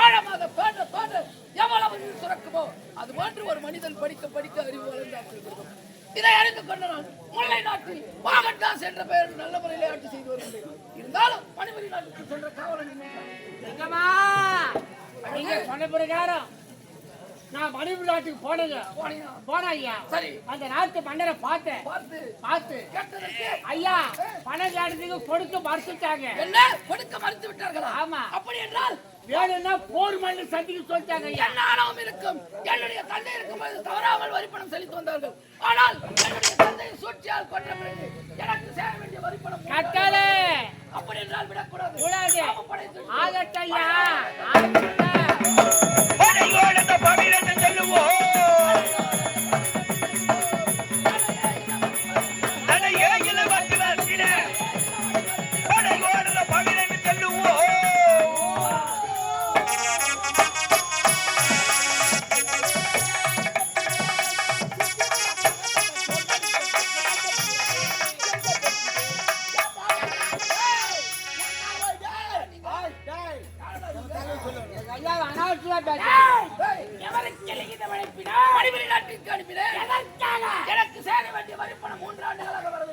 ஆழமாக தோன்ற தோன்ற எவ்வளவு நீர் சுரக்குமோ அது போன்று ஒரு மனிதன் படிக்க படிக்க அறிவு வளர்ந்தார்கள் இதை அறிந்து கொண்ட நான் முல்லை நாட்டில் பாகட்டாஸ் என்ற பெயர் நல்ல முறையிலே ஆட்சி செய்து வருகிறேன். இருந்தாலும் மணிமணி நாட்டுக்கு சென்ற காவலன் சொன்ன பிரகாரம் நான் மணிப்பு நாட்டுக்கு போனேங்க போனீங்க. போனேன் ஐயா சரி. அந்த நாட்டு மன்னரை பார்த்தேன். பார்த்து. ஐயா பணம் கொடுக்க மறுத்துட்டாங்க. என்ன? கொடுக்க மறுத்து விட்டார்களா ஆமா. அப்படி என்றால் வேணும்னா போர் மல்லி சந்திக்க சொல்லிட்டாங்க ஆணவம் இருக்கும். என்னுடைய தந்தை இருக்கும்போது தவறாமல் வரிப்பணம் செலுத்தி வந்தார்கள். ஆனால் என்னுடைய தந்தை சூழ்ச்சியால் கொன்ற பிறகு எனக்கு சேர வேண்டிய வரிப்பணம் கட்டளை. அப்படி என்றால் விடக்கூடாது. கூடாது சாபம் படைத்து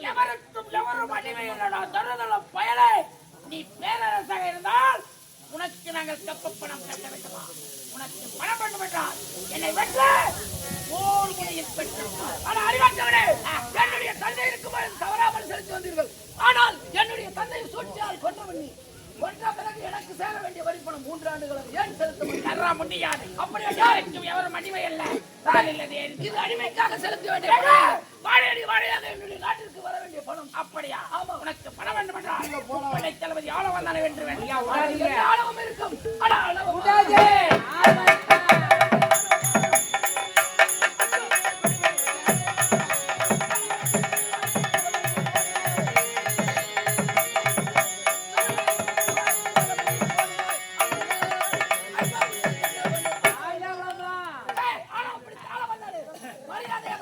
எவருக்கும் எவரும் அடிமையில்லடா தருதல பயலை. நீ பேரரசாக இருந்தால் உனக்கு நாங்கள் கப்ப பணம் கட்ட வேண்டுமா? உனக்கு பணம் வேண்டும் என்றால் என்னை வென்ற போர் முனையில் பெற்று ஆனால் அறிவாற்றவனே என்னுடைய தந்தை இருக்கும்போது தவறாமல் செலுத்தி வந்தீர்கள். ஆனால் என்னுடைய தந்தை சூழ்ச்சியால் கொன்றவன் நீ. கொன்ற பிறகு எனக்கு சேர வேண்டிய வரிப்பணம் மூன்று ஆண்டுகளுக்கு ஏன் செலுத்த முடியாது அப்படி யாருக்கும் எவரும் அடிமை அல்ல. நான் இல்லது இது அடிமைக்காக செலுத்த வேண்டிய. வாழையடி வாழையாக என்னுடைய நாட்டிற்கு வர வேண்டிய பணம். அப்படியா? ஆமா உனக்கு பணம் வேண்டும் என்றால் படை தளபதி ஆள வந்தானே விடாதீங்க. ஆளவும் இருக்கும். ஆனால் அளவு வந்தாரு.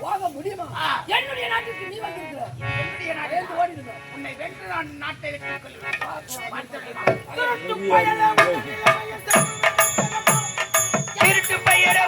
போக முடியுமா? என்னுடைய நாட்டுக்கு நீ வந்திருக்கிற. என்னுடைய ஓடி உன்னை வென்று நான் நாட்டை விட்டுக் கொள்வேன். திருட்டு பையர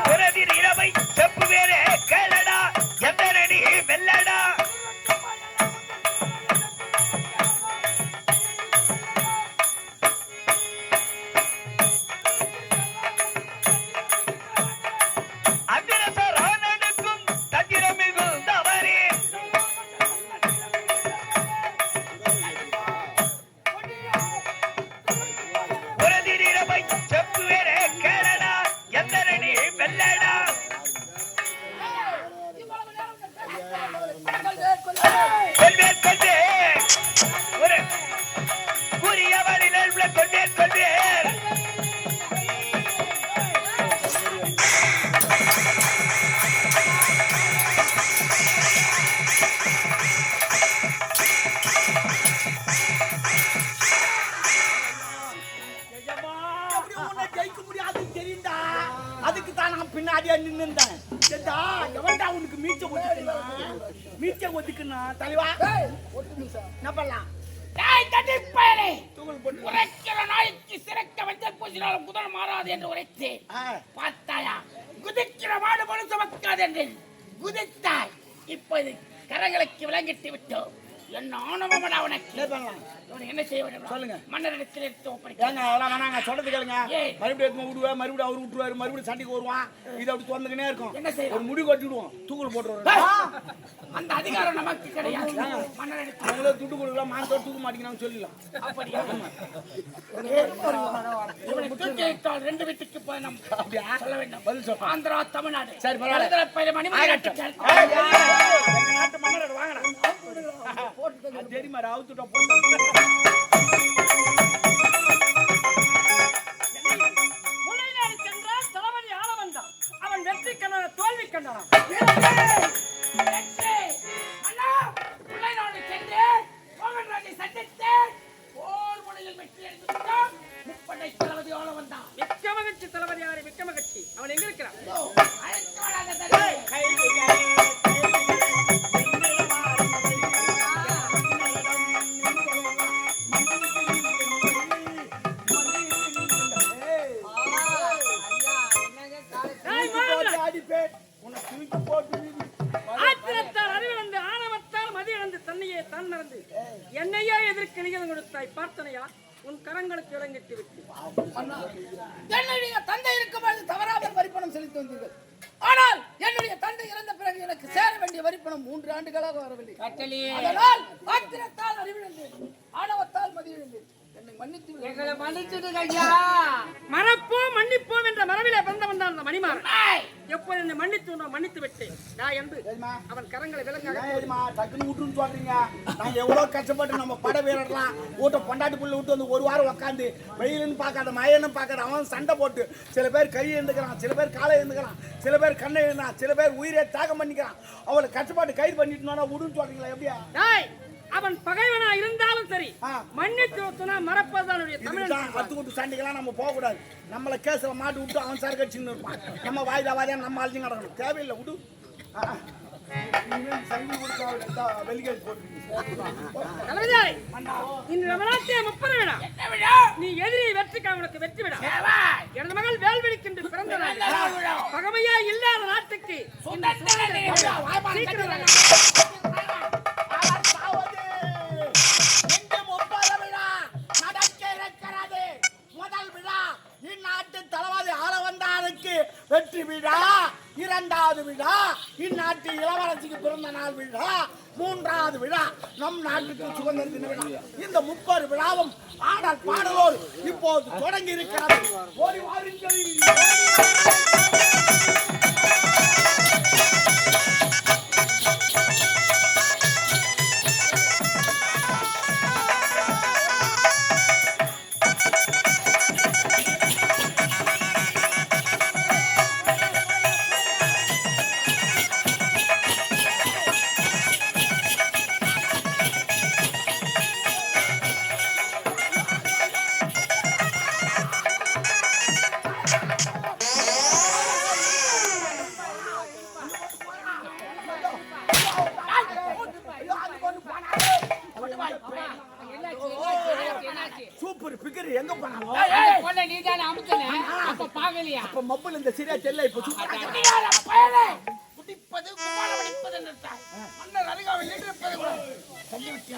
பார்த்தாயா குதிக்கிற மாடு பொழு சுமக்காது என்று குதித்தாய் இப்போது கரங்களுக்கு விளங்கிட்டு விட்டோம். என்ன ஆணவமடா உனக்கு பண்ணலாம். என்ன செய்ய வேண்டும்? சொல்லுங்க. மன்னரிடத்தில் எடுத்து ஒப்படைக்க. ஏங்க அதெல்லாம் வேணாங்க சொல்றது கேளுங்க. மறுபடியும் எடுத்து விடுவேன் மறுபடியும் அவர் விட்டுருவாரு மறுபடியும் சண்டைக்கு வருவான். இதை அப்படி திறந்துக்கினே இருக்கும். என்ன செய்யலாம்? ஒரு முடி கட்டிடுவோம். தூக்கல் போட்டுருவோம். அந்த அதிகாரம் நமக்கு கிடையாது. மன்னரிடத்தில். அவங்களே துட்டு கொடுக்கலாம் மானத்தோட தூக்க மாட்டேங்கிறாங்க அப்படியா? வைத்தால் ரெண்டு வீட்டுக்கு போய் நம் அப்படியா? சொல்ல வேண்டும். பதில். ஆந்திரா தமிழ்நாடு. சரி, பரவாயில்ல. நாட்டு தெரியுமா போட்டு ஆள வந்தான் அவன் வெற்றி கண்ணன தோல்வி. முப்படை தளபதி யாரு மிக்க மகிழ்ச்சி அவன் எங்க இருக்கிறான்? என்னுடைய தந்தை இருக்கும்போது தவறாமல் வரிப்பணம் செலுத்தி வந்தீர்கள். ஆனால் என்னுடைய தந்தை இறந்த பிறகு எனக்கு சேர வேண்டிய வரிப்பணம் மூன்று ஆண்டுகளாக வரவில்லை. அதனால் ஆத்திரத்தால் அறிவிழந்தேன். ஆணவத்தால் மதியிழந்தேன். எங்களை மன்னிச்சுடுங்க ஐயா மறப்போம் மன்னிப்போம் என்ற மரபிலே வந்தவன் தான் அந்த மணிமாறன். எப்போது என்னை மன்னித்து மன்னித்து விட்டேன்? நான் என்று. அவன் கரங்களை எதுமா டக்குன்னு விட்டுன்னு சொல்றீங்க. நான் எவ்வளவு கஷ்டப்பட்டு நம்ம பட வீரர்லாம் வீட்டை பொண்டாட்டி புள்ள விட்டு வந்து ஒரு வாரம் உட்காந்து வெயிலுன்னு பார்க்காத மழைன்னு பார்க்காத அவன் சண்டை போட்டு சில பேர் கை எழுந்துக்கிறான் சில பேர் காலை எழுந்துக்கிறான் சில பேர் கண்ணை எழுந்தான் சில பேர் உயிரை தியாகம் பண்ணிக்கிறான். அவளை கஷ்டப்பட்டு கைது பண்ணிட்டு விடுன்னு சொல்றீங்களா எப்படியா? டேய் அவன் பகைவனா இருந்தாலும் சரி ஆ. மன்னித்து துணா மறப்பதுதான் தமிழன் அத்து விட்டு சண்டைக்கெல்லாம் நம்ம போகக்கூடாது. நம்மளை கேஸில் மாட்டி விட்டு அவன் சார் கட்சின்னு இருப்பான். நம்ம வாய்தா வாரியா நம்ம அழிஞ்சு கிடக்கணும் தேவையில்லை விடு? நீ எதிரியை வெற்றிக்க உனக்கு வெற்றி ஏவாய், எனது மகள் வேல்வெளிக்கின்று பிறந்த? பகமையா இல்லாத நாட்டுக்கு இரண்டாவது விழா. இந்நாட்டு இளவரசிக்கு பிறந்த நாள் விழா. மூன்றாவது விழா. நம் நாட்டுக்கு சுதந்திர தின விழா. இந்த முப்பது விழாவும் ஆடல் பாடலோடு இப்போது தொடங்கி இருக்கிறது. ஒரு வாருங்கள்.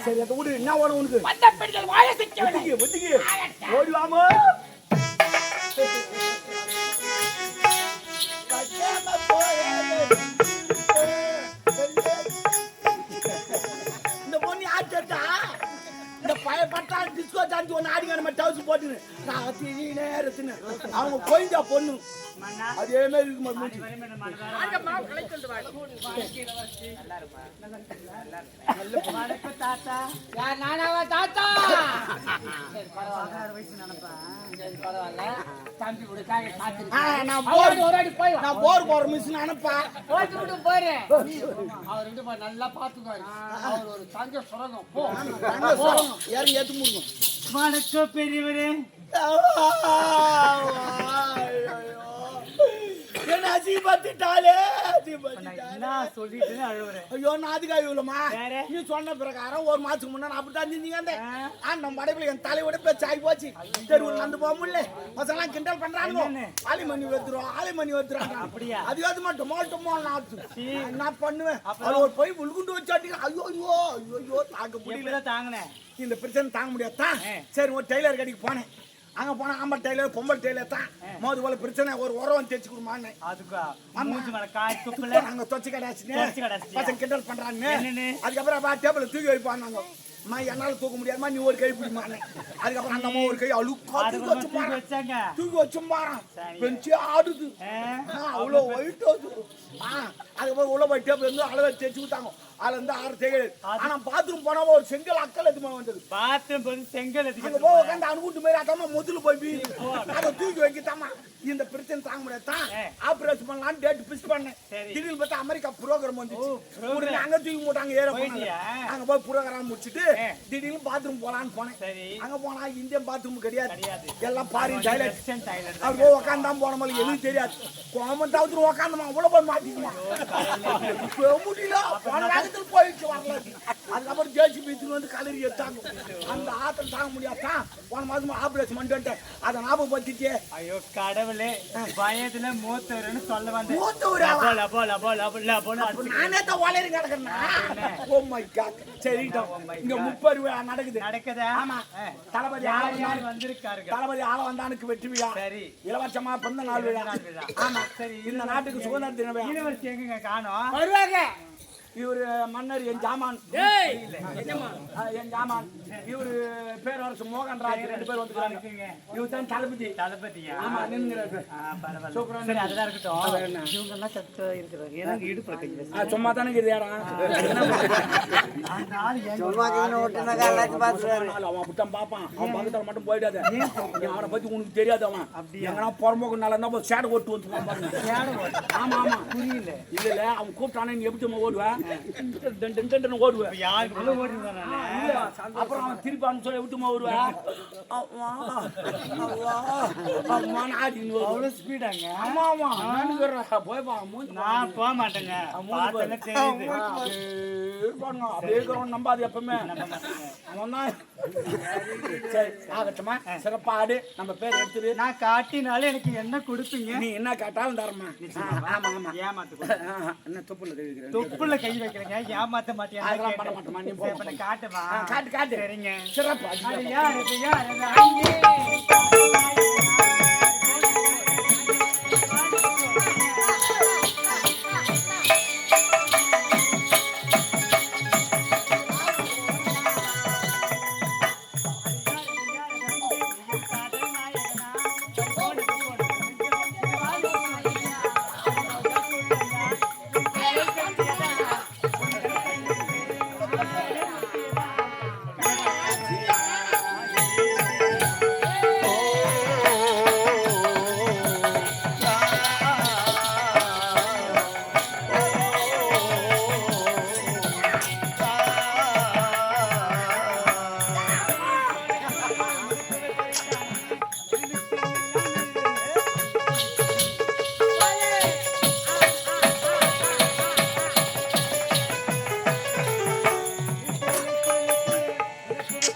சரி அதை விடு. என்ன வேணும் உனக்கு? வந்த பெண்கள் வாயை சிக்கவில்லை. ஒத்திக்கு ஒத்திக்கு ஓடி வாமோ இந்த பொண்ணு யார் கேட்டா? இந்த பழைய பட்டா டிஸ்கோ டான்ஸ் ஒன்று ஆடிங்க நம்ம டவுஸ் போட்டுன்னு. நான் நேரத்துன்னு. அவங்க கோயிந்தா பொண்ணு. அதே மாதிரி இருக்குமா மூஞ்சி. யார் நானாவா தாத்தா நான் போர் போற மிஸ் அனுப்பா. போரு அவர் ரெண்டு பேரும் நல்லா பாத்துக்குவாரு அவர் ஒரு தங்க சுரங்கம் போ யாரும் ஏத்து முடியும் வணக்கம் பெரியவரே என்ன சொல்லிட்டு அழுவுறேன் ஐயோ நான் வேற? நீ சொன்ன பிரகாரம் ஒரு மாசத்துக்கு முன்னாடி அப்படித்தான் செஞ்சீங்க அந்த ஆ, நம்ம படைப்புல என் தலையோட பேச்சு ஆகி போச்சு. தெருவில் நடந்து போக முடியல. பசங்களாம் கிண்டல் பண்றாங்க ஆலிமணி வருத்துறோம் ஆலிமணி வருத்துறாங்க அப்படியா? அது அது மட்டும் நாத்து என்ன பண்ணுவேன்? அது ஒரு போய் உள்குண்டு வச்சாட்டி ஐயோ ஐயோ ஐயோ தாங்க முடியல. தாங்கினேன் இந்த பிரச்சனை தாங்க முடியாதான் சரி ஒரு டெய்லர் கடைக்கு போனேன். அங்க போனா ஆம்பளை டெய்லர் பொம்பளை டெய்லர் தான். மோது போல பிரச்சனை ஒரு உரம் தைச்சு கொடுமான்னு அதுக்கா? மூஞ்சி மேல காய் துப்புல நாங்க தொச்சு கடாச்சுன்னு தொச்சு? பசங்க கிண்டல் பண்றாங்க என்னன்னு? அதுக்கப்புறம் பா டேபிள் தூக்கி வைப்பாங்க அம்மா என்னால தூக்க முடியாதுமா நீ ஒரு கை பிடிமான்னு அதுக்கப்புறம் அந்த அம்மா ஒரு கை அழுக்கா தூக்கி அதுக்கப்புறம் வச்சு தூக்கி பாரு வச்சாங்க. தூக்கி வச்சு பாரு சரி. பெஞ்சு ஆடுது. அவ்வளோ ஒயிட் ஆ அதுக்கப்புறம் உள்ள போய் டேபிள் இருந்து அளவை தேய்ச்சி விட்டாங்க அதுல இருந்து ஆறு தேய்கள் ஆனா பாத்ரூம் போனா ஒரு செங்கல் அக்கல் எதுமா வந்தது. பாத்ரூம் போது செங்கல் அங்க போய் உட்காந்து அனுகூட்டு மாதிரி அதாம முதல்ல போய் அதை தூக்கி வைக்கத்தாமா இந்த பிரச்சனை தாங்க முடியாதான். ஆபரேஷன் பண்ணலாம் டேட் பிக்ஸ் பண்ணேன். திடீர்னு பார்த்தா அமெரிக்கா ப்ரோக்ராம் வந்துச்சு. உடனே அங்க தூக்கி போட்டாங்க ஏற? போனாங்க. அங்க போய் ப்ரோக்ராம் முடிச்சிட்டு. திடீர்னு பாத்ரூம் போலான்னு போனேன். அங்க போனா இந்தியன் பாத்ரூம் கிடையாது. எல்லாம் பாரின் டாய்லெட் அவர் போய் உக்காந்தான் போன மாதிரி எதுவும் தெரியாது. கோமன் தாவத்துல உக்காந்தமா உள்ள போய் மாட்டிக்குமா? முடியல. போன வேகத்தில் போயிடுச்சு வரல அதுக்கப்புறம் ஜேசி பீச்சுக்கு வந்து கலரி எடுத்தாங்க. அந்த ஆத்திரம் தாங்க முடியாதான் போன மாதம் ஆபரேஷன் பண்ணிட்டு அதை ஞாபகப்படுத்திச்சு ஐயோ கடவுளே பயத்துல மூத்தவர்னு சொல்ல வந்தேன். மூத்தவரா? நானே தான் வளரி கிடக்கிறேன். ஓ மை காட் சரி இங்க முப்பது விழா நடக்குது. நடக்குதா? ஆமா. தளபதி ஆள யார் வந்திருக்காருங்க? தளபதி ஆள வந்தானுக்கு வெற்றி விழா. சரி. இலவசமா பிறந்த நாள் விழா. ஆமா. சரி, இந்த நாட்டுக்கு சுதந்திர தின யூனிவர்சிட்டி எங்க காணோம். வருவாங்க. இவரு மன்னர் என் ஜாமான். என் ஜாமான். இவரு பேரரசு மோகன்ராஜ் ரெண்டு பேர் வந்துக்கிறாங்க. இவர் தான் தளபதி. தளபதியா? ஆமா நின்னுங்கிறாரு. சரி அதெல்லாம் இருக்கட்டும். இவங்க எல்லாம் கத்த இருக்கிறாங்க. ஏன்னா இடுப்புல கை வச்சு. ஆ, சும்மா தானே இருக்குது இடம் அந்த ஆள் எங்க அவன் அப்படித்தான் பார்ப்பான். அவன் பக்கத்துல மட்டும் போயிடாத. அவனை பத்தி உனக்கு தெரியாது அவன். எங்கன்னா புறம்போக்கு நல்லா இருந்தா சேடை ஓட்டு வந்து பாருங்க ஆமா ஆமா. புரியல. இல்ல இல்ல அவன் கூப்பிட்டானே நீ எப்படி ஓடுவேன் ஓடுவேன் யாருக்கு உள்ள அப்புறம் அவன் திருப்பி அவன் சொல்லி விட்டுமா வருவேன். அவ்வளவு ஸ்பீடாங்க ஆமா ஆமா நினைக்கிறேன் போய் பா மூஞ்சி நான் போக மாட்டேங்க. இருப்பானுங்க. அப்படியே இருக்கிறவன் நம்பாது எப்பவுமே. அவன் தான். சரி ஆகட்டுமா? சிறப்பா ஆடு நம்ம பேர் எடுத்துரு. நான் காட்டினாலும் எனக்கு என்ன கொடுப்பீங்க? நீ என்ன கேட்டாலும் தரமா? ஆமா ஆமா. ஏமாத்து என்ன தொப்புல தெரிவிக்கிறேன் தொப்புல கை வைக்கிறேங்க? ஏமாத்த மாட்டேன் பண்ண மாட்டோமா, நீ போ. காட்டுமா? காட்டு காட்டு சரிங்க சிறப்பு அது யார் யார்? அங்கே. Bye.